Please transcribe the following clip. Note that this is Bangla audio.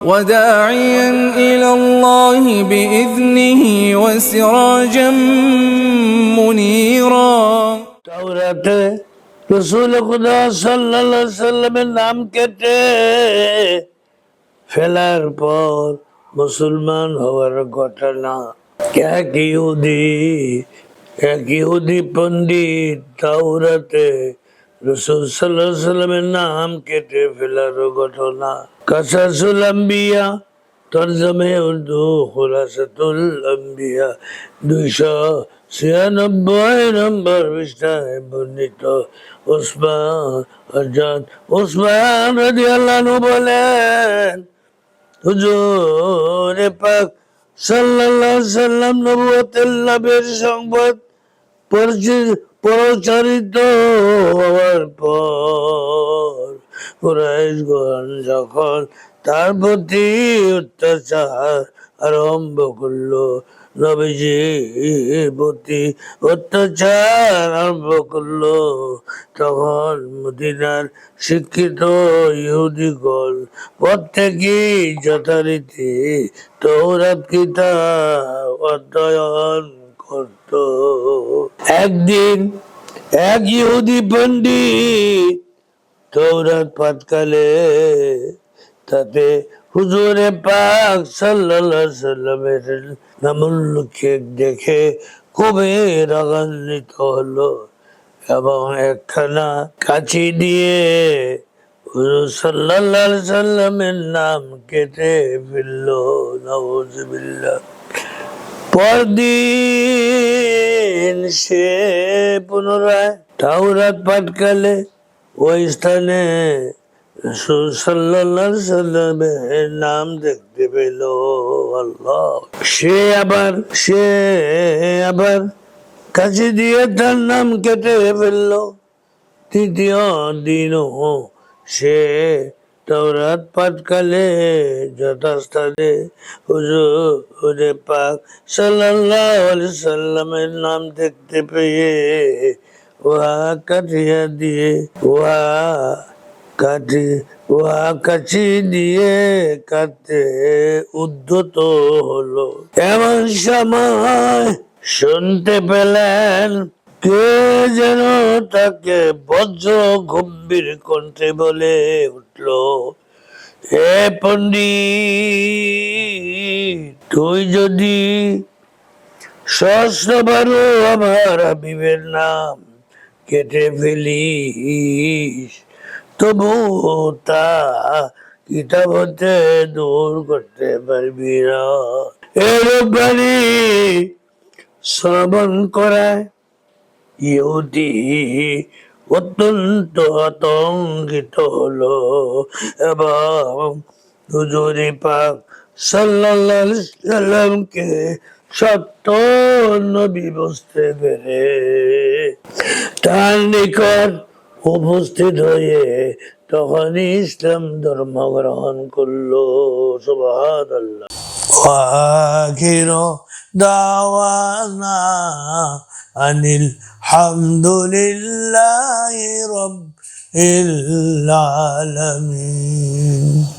وداعيا إلى الله بإذنه وسراجا منيرا তাওরাতে রসুল খুদা সাল্লাল্লাহু আলাইহি সাল্লামের নাম কেটে ফেলার পর মুসলমান হওয়ার ঘটনা এক ইহুদি এক ইহুদি পণ্ডিত তাওরাতে রসুল সাল্লাহ সাল্লামের নাম কেটে ফেলার ঘটনা কাসাসুল আম্বিয়া, তরজমে উর্দু খুলাসাতুল আম্বিয়া, দুইশো ছিয়ানব্বই নম্বর পৃষ্ঠায় বর্ণিত ওসমান হজরত ওসমান রাদিয়াল্লাহু বলেন, হুজুর পাক সাল্লাল্লাহু সাল্লাম নবুয়তের লাভের সংবাদ পরিচি- প্রচারিত হওয়ার পর কুরাইশগণ যখন তার প্রতি অত্যাচার আরম্ভ করল, নবীজির প্রতি অত্যাচার আরম্ভ করল, তখন মদিনার শিক্ষিত ইহুদিগণ প্রত্যেকেই যথারীতি তৌরাত কিতাব অধ্যয়ন করত। একদিন এক ইহুদি পণ্ডিত তৌরাত পাতকালে তাতে হুজুরে পাক সাল্লাল্লাহু সাল্লামের নামুল্লুকে দেখে খুবই রাগান্বিত হলো এবং একখানা কাছি দিয়ে হুজুর সাল্লাল্লাহু সাল্লামের নাম কেটে ফেলল নাউজুবিল্লাহ পরদিন সে পুনরায় তাওরাত পাঠকালে ওই স্থানে সাল্লামের নাম দেখতে পেল, আল্লাহ। সে আবার সে আবার কাছে দিয়ে তার নাম কেটে ফেলল। তৃতীয় দিনও সে তওরাত পাঠকালে যথাস্থানে হুজুরে পাক আলাইহি সাল্লামের নাম দেখতে পেয়ে উহা কাটিয়া দিয়ে উহা কাটি উহা কাছি দিয়ে কাটতে উদ্ধত হলো। এমন সময় শুনতে পেলেন, কে যেন তাকে বজ্র গম্ভীর কণ্ঠে বলে উঠল, হে পণ্ডিত, তুই যদি সহস্রবারও আমার হাবিবের নাম কেটে ফেলিস। তবু তা কিতাব হতে দূর করতে পারবি না। এরূপ বাণী শ্রবণ করায় ইহুদি অত্যন্ত আতঙ্কিত হলো এবং হুজুরি পাক সাল্লাল্লাহু আলাইহি সাল্লামকে সত্য নবী বুঝতে পেরে তার নিকট উপস্থিত হয়ে তখন ইসলাম ধর্ম গ্রহণ করলো সুবহানাল্লাহ وآخر دعوانا أن الحمد لله رب العالمين